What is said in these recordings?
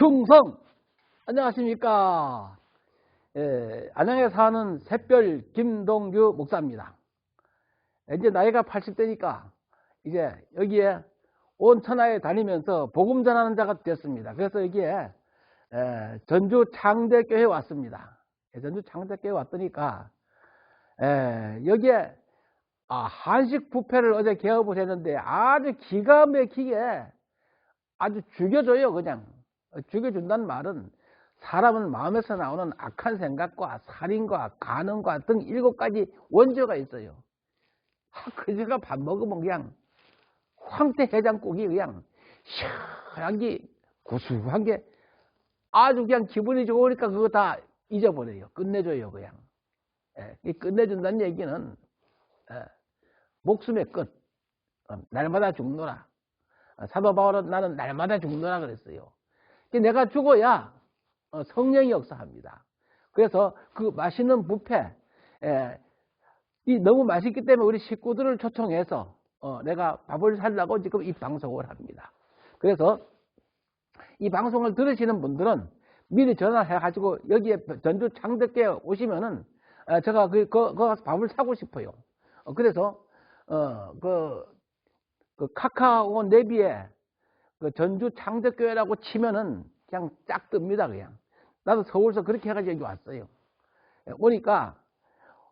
충성! 안녕하십니까. 예, 안양에 사는 샛별 김동규 목사입니다. 이제 나이가 80대니까 이제 여기에 온 천하에 다니면서 복음 전하는 자가 됐습니다. 그래서 여기에 예, 전주 창대교회 에 왔습니다. 예, 전주 창대교회 에 왔더니까 예, 여기에 아, 한식 부페를 어제 개업을 했는데 아주 기가 막히게 아주 죽여줘요 그냥 죽여준다는 말은 사람은 마음에서 나오는 악한 생각과 살인과 간음과 등 일곱 가지 원죄가 있어요. 아, 그제가 밥 먹으면 그냥 황태 해장국이 그냥 시원한 게 구수한 게 아주 그냥 기분이 좋으니까 그거 다 잊어버려요. 끝내줘요 그냥. 예, 끝내준다는 얘기는 예, 목숨의 끝. 어, 날마다 죽노라. 어, 사도 바울은 나는 날마다 죽노라 그랬어요 내가 죽어야 어, 성령이 역사합니다. 그래서 그 맛있는 부페 이 너무 맛있기 때문에 우리 식구들을 초청해서 내가 밥을 살라고 지금 이 방송을 합니다. 그래서 이 방송을 들으시는 분들은 미리 전화해 가지고 여기에 전주 창덕교에 오시면은 제가 그, 그, 그 밥을 사고 싶어요. 그래서 어, 그, 그 카카오 내비에 그 전주 창덕교회라고 치면은 그냥 쫙 뜹니다, 그냥. 나도 서울서 그렇게 해가지고 여기 왔어요. 예, 오니까,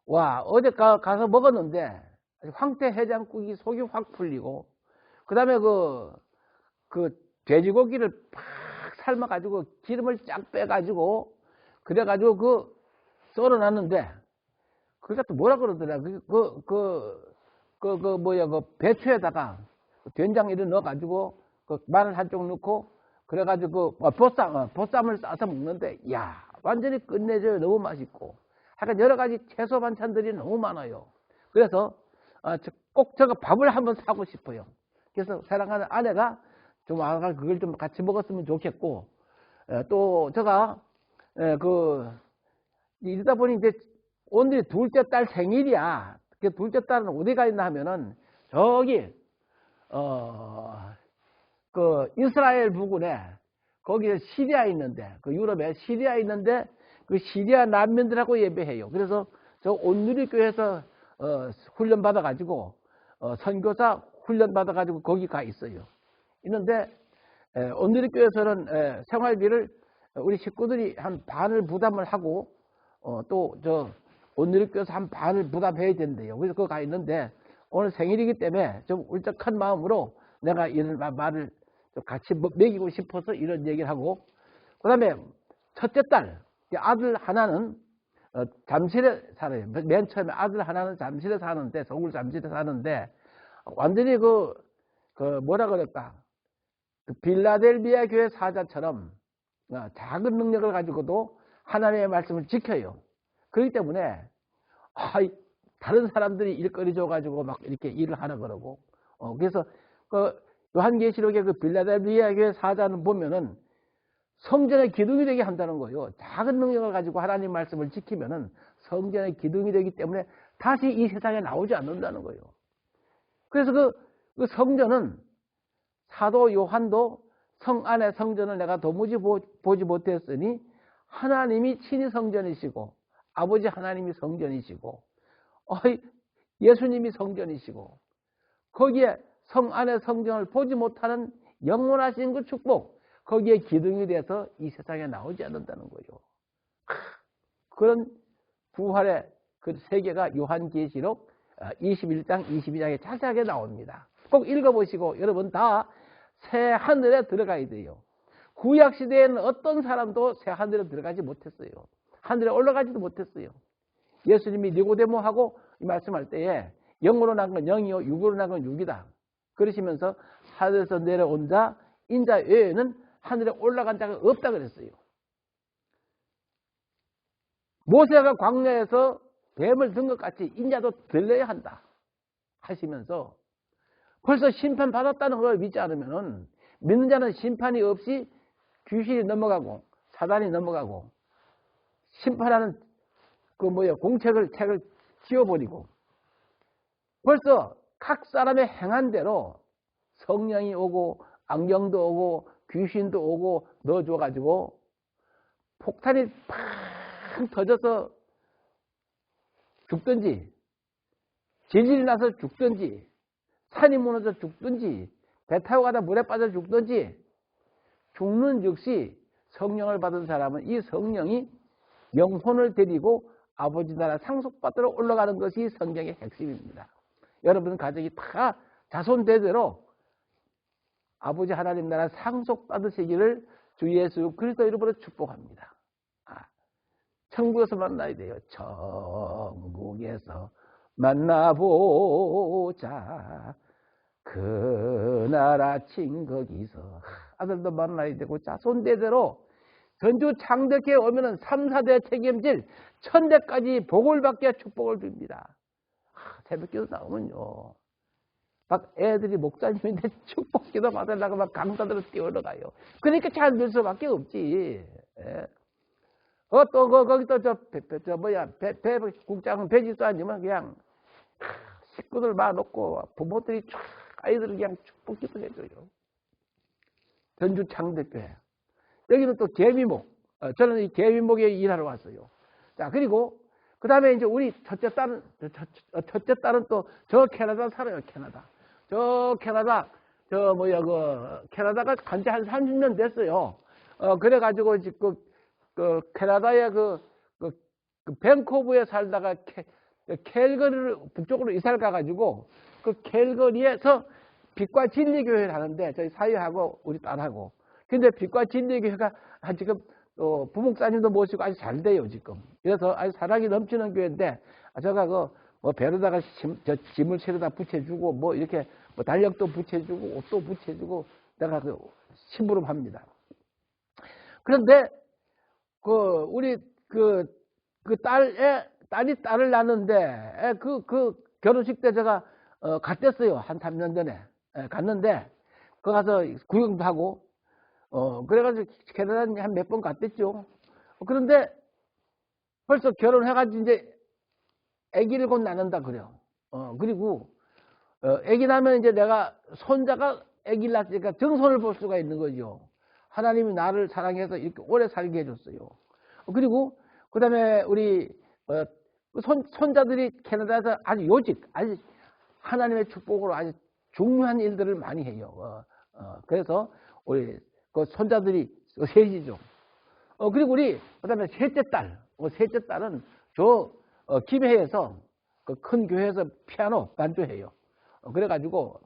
와, 어제 가, 가서 먹었는데, 황태 해장국이 속이 확 풀리고, 그 다음에 그, 그 돼지고기를 팍 삶아가지고 기름을 쫙 빼가지고, 그래가지고 그 썰어놨는데, 그니까 또 뭐라 그러더라. 그, 그, 그, 그, 그, 뭐야, 그 배추에다가 된장 이를 넣어가지고 그 마늘 한쪽 넣고 그래가지고 그 보쌈, 어, 보쌈을 싸서 먹는데, 야 완전히 끝내줘요. 너무 맛있고. 하여간 여러 가지 채소 반찬들이 너무 많아요. 그래서 어, 꼭 저거 밥을 한번 사고 싶어요. 그래서 사랑하는 아내가 좀 아가 그걸 좀 같이 먹었으면 좋겠고, 또 제가 그 이러다 보니 이제 오늘이 둘째 딸 생일이야. 그 둘째 딸은 어디 가 있나 하면은 저기 어 그 이스라엘 부근에 거기에 시리아 있는데 그 유럽에 시리아 있는데 그 시리아 난민들하고 예배해요. 그래서 저 온누리 교회에서 어 훈련 받아 가지고 어 선교사 훈련 받아 가지고 거기 가 있어요. 있는데 온누리 교회에서는 생활비를 우리 식구들이 한 반을 부담을 하고 어 또저 온누리교에서 한 반을 부담해야 된대요. 그래서 그거 가 있는데 오늘 생일이기 때문에 좀 울적한 마음으로 내가 이런 말을 같이 먹이고 싶어서 이런 얘기를 하고 그 다음에 첫째 딸 아들 하나는 어, 잠실에 살아요. 맨 처음에 아들 하나는 잠실에 사는데 서울 잠실에 사는데 완전히 그, 그 뭐라 그럴까 그 빌라델비아 교회 사자처럼 어, 작은 능력을 가지고도 하나님의 말씀을 지켜요. 그렇기 때문에 아, 다른 사람들이 일거리 줘가지고 막 이렇게 일을 하라 그러고 어, 그래서 그 요한계시록의 그 빌라델비아 교회 사자는 보면은 성전의 기둥이 되게 한다는 거예요. 작은 능력을 가지고 하나님 말씀을 지키면은 성전의 기둥이 되기 때문에 다시 이 세상에 나오지 않는다는 거예요. 그래서 그, 그 성전은 사도 요한도 성 안의 성전을 내가 도무지 보, 지 못했으니 하나님이 친히 성전이시고 아버지 하나님이 성전이시고 예수님이 성전이시고 거기에 성 안의 성전을 보지 못하는 영원하신 그 축복 거기에 기둥이 돼서 이 세상에 나오지 않는다는 거죠. 그런 부활의 그 세계가 요한계시록 21장, 22장에 자세하게 나옵니다. 꼭 읽어보시고 여러분 다 새 하늘에 들어가야 돼요. 구약 시대에는 어떤 사람도 새 하늘에 들어가지 못했어요. 하늘에 올라가지도 못했어요. 예수님이 니고데모하고 말씀할 때에 영으로 난 건 영이요 육으로 난 건 육이다. 그러시면서 하늘에서 내려온 자 인자 외에는 하늘에 올라간 자가 없다 그랬어요. 모세가 광야에서 뱀을 든 것 같이 인자도 들려야 한다 하시면서 벌써 심판 받았다는 걸 믿지 않으면 믿는 자는 심판이 없이 귀신이 넘어가고 사단이 넘어가고 심판하는 그 뭐야 공책을 책을 지워버리고 벌써 각 사람의 행한 대로 성령이 오고 안경도 오고 귀신도 오고 넣어줘가지고 폭탄이 팍 터져서 죽든지 질질이 나서 죽든지 산이 무너져 죽든지 배 타고 가다 물에 빠져 죽든지 죽는 즉시 성령을 받은 사람은 이 성령이 영혼을 데리고 아버지 나라 상속받으러 올라가는 것이 성경의 핵심입니다. 여러분 가족이 다 자손 대대로 아버지 하나님 나라 상속받으시기를 주 예수 그리스도 이름으로 축복합니다. 아, 천국에서 만나야 돼요. 천국에서 만나보자. 그 나라 친 거기서 아들도 만나야 되고 자손 대대로 전주 창덕에 오면은 3, 4대 책임질 천대까지 복을 받게 축복을 줍니다. 아, 새벽 기도 나오면요. 막 애들이 목사님인데 축복 기도 받으려고 막 강사들을 뛰어올라가요. 그러니까 잘될 수밖에 없지. 예. 어, 또, 거, 거기 또, 저, 배, 배, 저, 뭐야, 배, 배, 국장은 배지도 아니면 그냥, 식구들 많놓고 부모들이 쫙 아이들을 그냥 축복 기도 해줘요. 전주 창대교회. 여기는 또 개미목. 어, 저는 이 개미목에 일하러 왔어요. 자, 그리고, 그 다음에 이제 우리 첫째 딸은, 첫, 첫째 딸은 또 저 캐나다 살아요, 캐나다. 저 캐나다, 저 뭐야, 그, 캐나다가 간 지 한 30년 됐어요. 어, 그래가지고 지금, 그, 캐나다의 그, 그, 그 밴코브에 살다가 캐, 캘거리를 북쪽으로 이사를 가가지고 그 캘거리에서 빛과 진리 교회를 하는데 저희 사위하고 우리 딸하고 근데 빛과 진리 교회가 지금 어, 부목사님도 모시고 아주 잘 돼요 지금 그래서 아주 사랑이 넘치는 교회인데 제가 그 뭐 배로다가 짐, 저 짐을 실어다 붙여주고 뭐 이렇게 뭐 달력도 붙여주고 옷도 붙여주고 내가 그 심부름합니다. 그런데 그 우리 그 그 딸의 딸이 딸을 낳는데 그, 그 결혼식 때 제가 어, 갔댔어요. 한 3년 전에. 에, 갔는데 그 가서 구경도 하고 어, 그래가지고 캐나다 한 몇 번 갔댔죠. 그런데 벌써 결혼해가지고 이제 아기를 곧 낳는다 그래요. 어, 그리고 어, 아기 낳으면 이제 내가 손자가 아기를 낳으니까 정손을 볼 수가 있는 거죠. 하나님이 나를 사랑해서 이렇게 오래 살게 해줬어요. 그리고 그 다음에 우리 어, 손, 손자들이 캐나다에서 아주 요직, 아주 하나님의 축복으로 아주 중요한 일들을 많이 해요. 어, 어, 그래서 우리 그 손자들이 셋이죠. 어, 그리고 우리 그다음에 셋째 딸, 어, 셋째 딸은 저 어, 김해에서 그 큰 교회에서 피아노 반주해요. 어, 그래가지고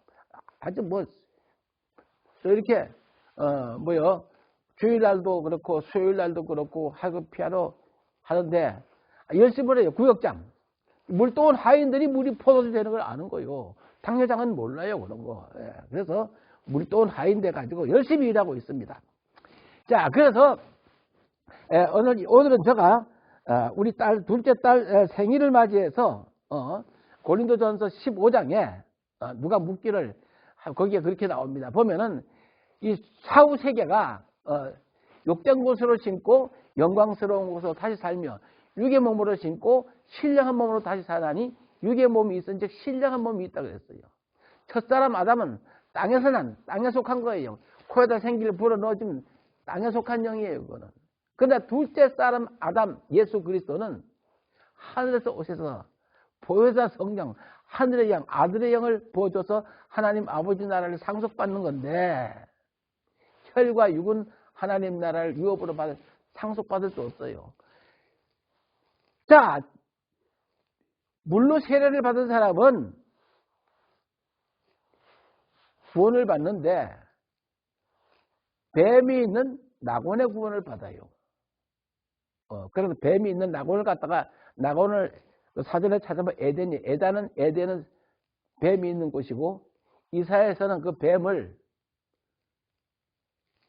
아주 뭐 이렇게 어 뭐요 주일날도 그렇고 수요일날도 그렇고 하고 피아노 하는데 열심히 해요. 구역장. 물동원 하인들이 물이 퍼져도 되는 걸 아는 거요. 당회장은 몰라요. 그런 거. 예. 그래서 물동원 하인 돼 가지고 열심히 일하고 있습니다. 자, 그래서 예, 오늘, 오늘은 제가 어, 우리 딸 둘째 딸 생일을 맞이해서 어, 고린도전서 15장에 어, 누가 묻기를 거기에 그렇게 나옵니다. 보면은 이 사후 세계가 욕된 곳으로 신고 영광스러운 곳으로 다시 살며 육의 몸으로 신고 신령한 몸으로 다시 사나니 육의 몸이 있은 즉 신령한 몸이 있다 그랬어요. 첫사람 아담은 땅에서 난 땅에 속한 거예요. 코에다 생기를 불어 넣어주면 땅에 속한 영이에요. 그거는. 그런데 둘째 사람 아담 예수 그리스도는 하늘에서 오셔서 보혜사 성령 하늘의 영 아들의 영을 보여줘서 하나님 아버지 나라를 상속받는 건데 혈과 육은 하나님 나라를 유업으로 받을 상속받을 수 없어요. 자, 물로 세례를 받은 사람은 구원을 받는데 뱀이 있는 낙원의 구원을 받아요. 어, 그래서 뱀이 있는 낙원을 갖다가 낙원을 그 사전에 찾아보면 에덴이 에단은 에덴은 뱀이 있는 곳이고 이사에서는 그 뱀을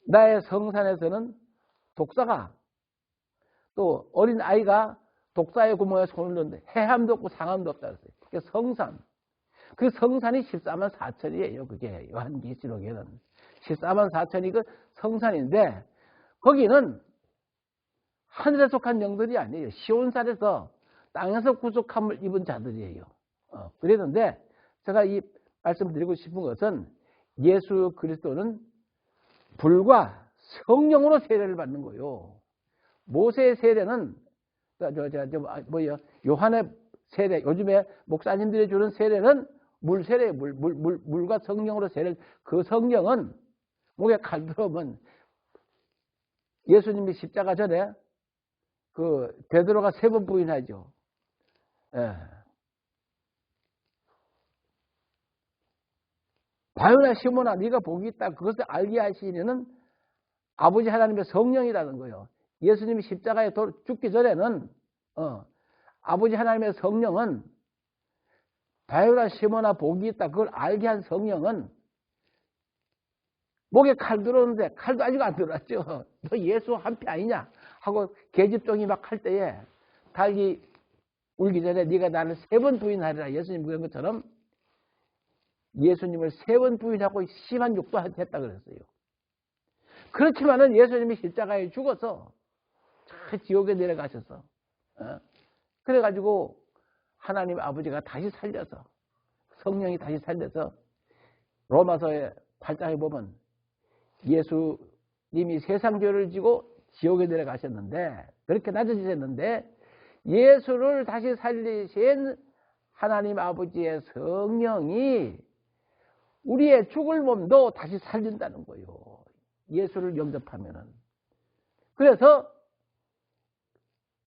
나의 성산에서는 독사가 또 어린 아이가 독사의 구멍에 손을 넣는데 해함도 없고 상함도 없다 그랬어요. 성산. 그 성산이 14만 4천이에요. 그게 요한계시록에는 14만 4천이 그 성산인데 거기는 하늘에 속한 영들이 아니에요. 시온산에서 땅에서 구속함을 입은 자들이에요. 어, 그랬는데 제가 이 말씀드리고 싶은 것은 예수 그리스도는 불과 성령으로 세례를 받는 거요. 모세의 세례는 저 저 저 뭐요 요한의 세례 요즘에 목사님들이 주는 세례는 물 세례 물, 물, 물, 물과 성령으로 세례 그 성령은 목에 칼 들어오면 예수님이 십자가 전에 그 베드로가 세 번 부인하죠. 예. 바요나 시모나 네가 복이 있다. 그것을 알게 하시는 아버지 하나님의 성령이라는 거예요. 예수님이 십자가에 죽기 전에는 어, 아버지 하나님의 성령은 바요나 시모나 복이 있다. 그걸 알게 한 성령은 목에 칼 들어오는데 칼도 아직 안 들어왔죠. 너 예수 한패 아니냐 하고 계집종이 막 할 때에 달기 울기 전에 네가 나를 세 번 부인하리라 예수님 그런 것처럼 예수님을 세 번 부인하고 심한 욕도 했다 그랬어요. 그렇지만은 예수님이 십자가에 죽어서 저 지옥에 내려가셔서 어? 그래가지고 하나님 아버지가 다시 살려서 성령이 다시 살려서 로마서의 8장에 보면 예수님이 세상 죄를 지고 지옥에 내려가셨는데 그렇게 낮아지셨는데 예수를 다시 살리신 하나님 아버지의 성령이 우리의 죽을 몸도 다시 살린다는 거예요. 예수를 영접하면은. 그래서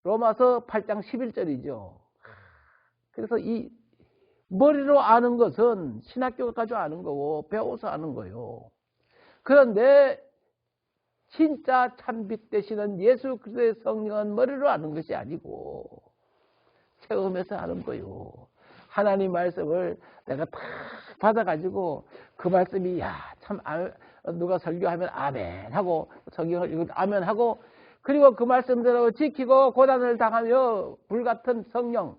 로마서 8장 11절이죠. 그래서 이 머리로 아는 것은 신학교 가지고 아는 거고 배워서 아는 거예요. 그런데 진짜 참빛 되시는 예수 그리스도의 성령은 머리로 아는 것이 아니고 체험해서 아는 거요. 하나님 말씀을 내가 다 받아가지고 그 말씀이 야참 아, 누가 설교하면 아멘 하고 성경을 읽으면 아멘 하고 그리고 그 말씀대로 지키고 고난을 당하며 불같은 성령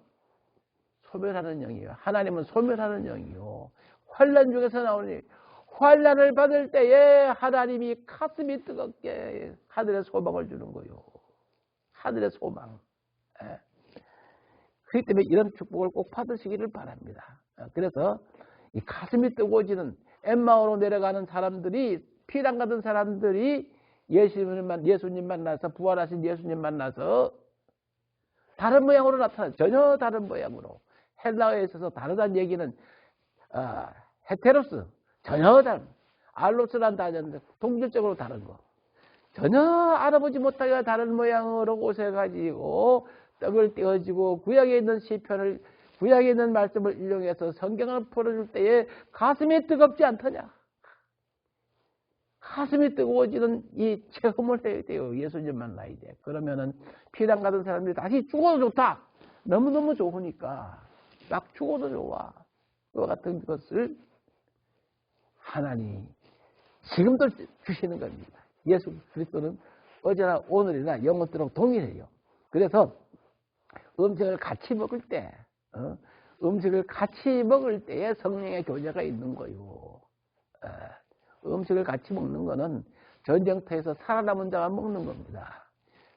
소멸하는 영이에요. 하나님은 소멸하는 영이요. 환란 중에서 나오니 환란을 받을 때에 하나님이 가슴이 뜨겁게 하늘의 소망을 주는 거요. 하늘의 소망. 예. 그렇기 때문에 이런 축복을 꼭 받으시기를 바랍니다. 어, 그래서 이 가슴이 뜨거워지는 엠마오로 내려가는 사람들이 피랑 같은 사람들이 예수님, 예수님 만나서 부활하신 예수님 만나서 다른 모양으로 나타나 전혀 다른 모양으로 헬라어에 있어서 다르다는 얘기는 어, 헤테로스 전혀 다른 알로스란 단어인데 동질적으로 다른 거 전혀 알아보지 못하게 다른 모양으로 옷에 가지고 떡을 떼어지고 구약에 있는 시편을 구약에 있는 말씀을 인용해서 성경을 풀어줄 때에 가슴이 뜨겁지 않더냐? 가슴이 뜨거워지는 이 체험을 해야 돼요. 예수님 만나야 돼. 그러면은 피당 가던 사람들이 다시 죽어도 좋다. 너무너무 좋으니까 막 죽어도 좋아. 그와 같은 것을 하나님 지금도 주시는 겁니다. 예수 그리스도는 어제나 오늘이나 영원토록 동일해요. 그래서 음식을 같이 먹을 때, 어? 음식을 같이 먹을 때에 성령의 교제가 있는 거요. 어, 음식을 같이 먹는 거는 전쟁터에서 살아남은 자가 먹는 겁니다.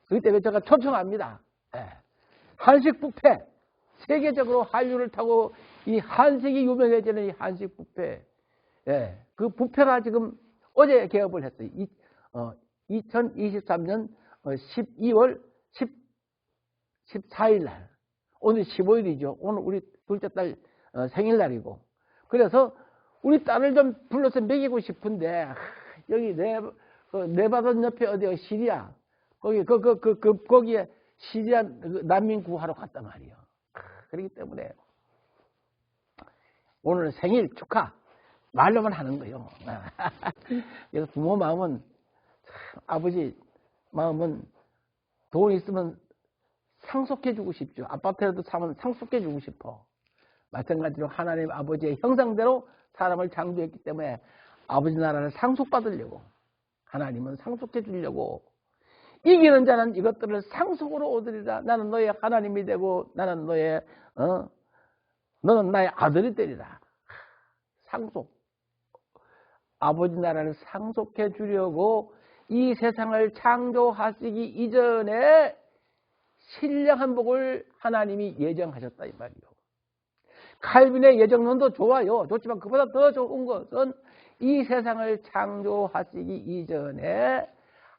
그렇기 때문에 제가 초청합니다. 예. 한식 뷔페. 세계적으로 한류를 타고 이 한식이 유명해지는 이 한식 뷔페. 예. 그 뷔페가 지금 어제 개업을 했어요. 이, 어, 2023년 12월 10, 14일 날. 오늘 15일이죠. 오늘 우리 둘째 딸 어, 생일날이고. 그래서 우리 딸을 좀 불러서 먹이고 싶은데, 여기 내, 그 내바던 옆에 어디가 시리아. 거기, 그, 그, 그, 그, 거기에 시리아 그 난민 구하러 갔단 말이에요. 그렇기 때문에 오늘 생일 축하. 말로만 하는 거예요. 그래서 부모 마음은, 아버지 마음은 돈 있으면 상속해주고 싶죠. 아파트라도 사면 상속해주고 싶어. 마찬가지로 하나님 아버지의 형상대로 사람을 창조했기 때문에 아버지 나라를 상속받으려고 하나님은 상속해 주려고 이기는 자는 이것들을 상속으로 얻으리라 나는 너의 하나님이 되고 나는 너의 어? 너는 나의 아들이 되리라 상속 아버지 나라를 상속해 주려고 이 세상을 창조하시기 이전에 신령한 복을 하나님이 예정하셨다 이 말이요. 칼빈의 예정론도 좋아요. 좋지만 그보다 더 좋은 것은 이 세상을 창조하시기 이전에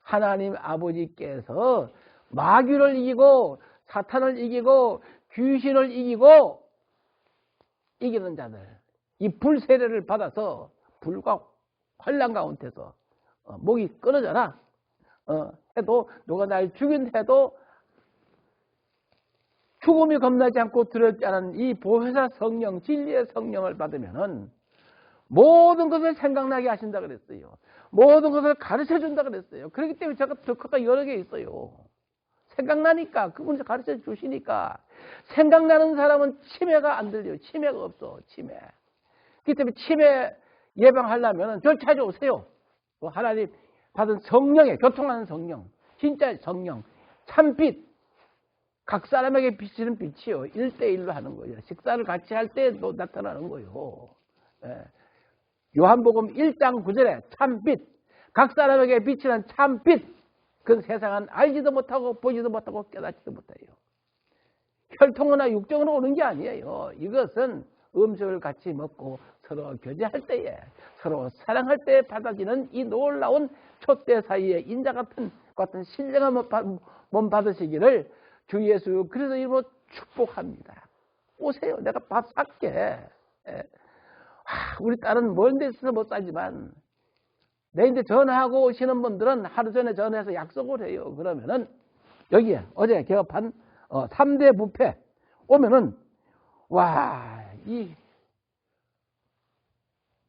하나님 아버지께서 마귀를 이기고 사탄을 이기고 귀신을 이기고 이기는 자들 이 불세례를 받아서 불과 환란 가운데서 어, 목이 끊어져라 어, 해도 누가 날 죽인 해도 죽음이 겁나지 않고 두렵지 않은 이 보혜사 성령 진리의 성령을 받으면은 모든 것을 생각나게 하신다 그랬어요. 모든 것을 가르쳐 준다 그랬어요. 그렇기 때문에 제가 덕화가 여러 개 있어요. 생각나니까 그분이 가르쳐 주시니까 생각나는 사람은 치매가 안 들려요. 치매가 없어. 치매. 그렇기 때문에 치매 예방하려면 저 찾아오세요. 뭐 하나님 받은 성령의 교통하는 성령, 진짜 성령, 참빛, 각 사람에게 비치는 빛이요. 1대1로 하는 거예요. 식사를 같이 할 때도 나타나는 거예요. 예. 요한복음 1장 9절에 참빛, 각 사람에게 비치는 참빛, 그 세상은 알지도 못하고 보지도 못하고 깨닫지도 못해요. 혈통이나 육정으로 오는 게 아니에요. 이것은 음식을 같이 먹고 서로 교제할 때에 서로 사랑할 때에 받아지는 이 놀라운 촛대 사이에 인자 같은 같은 신령한 몸 받으시기를 주 예수 그래서 이름으로 축복합니다. 오세요. 내가 밥 살게. 예. 우리 딸은 먼 데 있어서 못 살지만 내인데 전화하고 오시는 분들은 하루 전에 전화해서 약속을 해요. 그러면은 여기에 어제 개업한 어, 3대 부패 오면은 와, 이,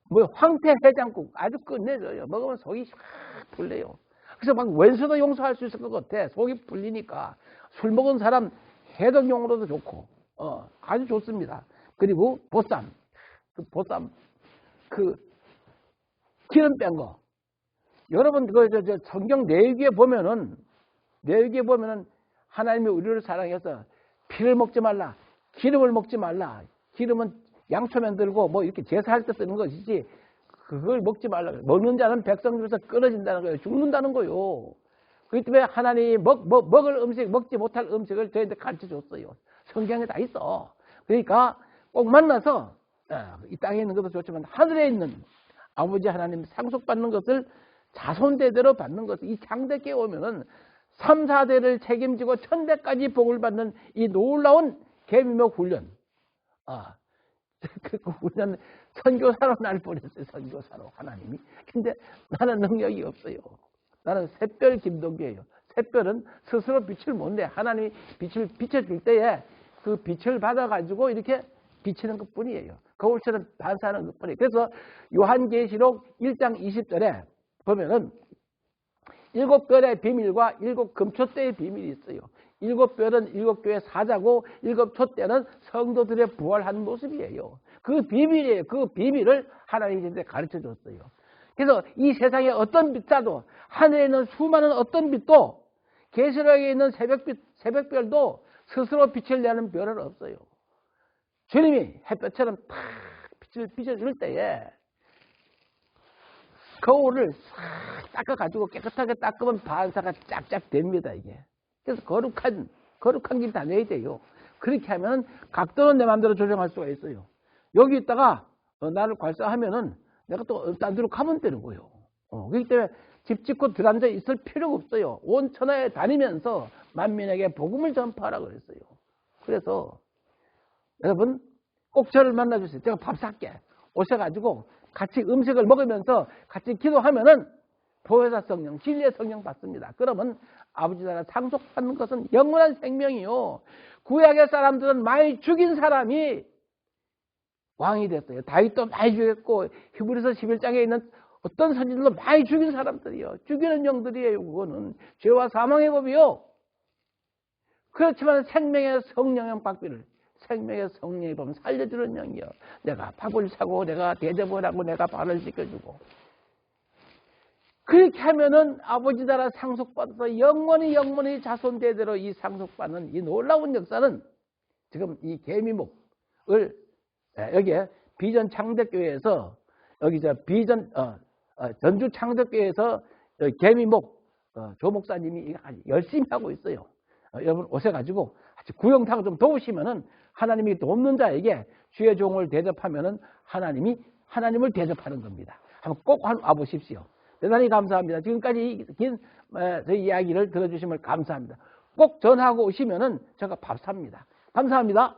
뭐, 황태 해장국 아주 끝내줘요. 먹으면 속이 확 풀려요. 그래서 막 왼수도 용서할 수 있을 것 같아. 속이 풀리니까. 술 먹은 사람 해독용으로도 좋고, 어, 아주 좋습니다. 그리고 보쌈. 그 보쌈. 그, 기름 뺀 거. 여러분, 그, 저, 저, 성경 내위기에 보면은, 내위기에 보면은 하나님이 우리를 사랑해서 피를 먹지 말라. 기름을 먹지 말라. 기름은 양초면 들고 뭐 이렇게 제사할 때 쓰는 것이지 그걸 먹지 말라. 먹는 자는 백성 중에서 끊어진다는 거예요. 죽는다는 거예요. 그렇기 때문에 하나님이 먹, 먹, 먹을 음식, 먹지 못할 음식을 저희한테 가르쳐 줬어요. 성경에 다 있어. 그러니까 꼭 만나서 아, 이 땅에 있는 것도 좋지만 하늘에 있는 아버지 하나님 상속받는 것을 자손대대로 받는 것을 이 창대께 오면은 3, 4대를 책임지고 천대까지 복을 받는 이 놀라운 개미목 훈련. 아, 그 훈련 선교사로 날 보냈어요. 선교사로 하나님이. 근데 나는 능력이 없어요. 나는 샛별 김동규예요. 샛별은 스스로 빛을 못 내. 하나님이 빛을 비춰줄 때에 그 빛을 받아가지고 이렇게 비치는 것 뿐이에요. 거울처럼 반사하는 것 뿐이에요. 그래서 요한계시록 1장 20절에 보면은 일곱 별의 비밀과 일곱 금초대의 비밀이 있어요. 일곱 별은 일곱 교회 사자고 일곱 촛대는 성도들의 부활한 모습이에요. 그 비밀이에요. 그 비밀을 하나님이 이제 가르쳐 줬어요. 그래서 이 세상에 어떤 빛자도 하늘에 있는 수많은 어떤 빛도 계시록에 있는 새벽빛, 새벽별도 스스로 빛을 내는 별은 없어요. 주님이 햇볕처럼 탁 빛을 비춰줄 때에 거울을 싹 닦아가지고 깨끗하게 닦으면 반사가 쫙쫙 됩니다, 이게. 그래서 거룩한, 거룩한 길 다녀야 돼요. 그렇게 하면 각도는 내 마음대로 조정할 수가 있어요. 여기 있다가 어, 나를 괄사하면은 내가 또 딴 데로 가면 되는 거예요. 어, 그렇기 때문에 집 짓고 들앉아 있을 필요가 없어요. 온 천하에 다니면서 만민에게 복음을 전파하라 그랬어요. 그래서 여러분 꼭 저를 만나주세요. 제가 밥 살게. 오셔가지고 같이 음식을 먹으면서 같이 기도하면은 보혜사 성령, 진리의 성령 받습니다. 그러면 아버지 나라 상속받는 것은 영원한 생명이요. 구약의 사람들은 많이 죽인 사람이 왕이 됐어요. 다윗도 많이 죽였고 히브리서 11장에 있는 어떤 선지들도 많이 죽인 사람들이요. 죽이는 영들이에요. 그거는 죄와 사망의 법이요. 그렇지만 생명의 성령형 박비를 생명의 성령이 보면 살려주는 영이요. 내가 밥을 사고 내가 대접을 하고 내가 발을 씻겨주고 그렇게 하면은 아버지 나라 상속받아서 영원히 영원히 자손 대대로 이 상속받는 이 놀라운 역사는 지금 이 개미목을 예, 여기에 비전 창덕교회에서 여기 저 비전 어, 어, 전주 창덕교회에서 개미목 어, 조 목사님이 열심히 하고 있어요. 어, 여러분 오셔가지고 구영탕 좀 도우시면은 하나님이 돕는 자에게 주의 종을 대접하면은 하나님이 하나님을 대접하는 겁니다. 한번 꼭 와- 와보십시오. 대단히 감사합니다. 지금까지 긴 에, 저희 이야기를 들어주심을 감사합니다. 꼭 전화하고 오시면은 제가 밥 삽니다. 감사합니다.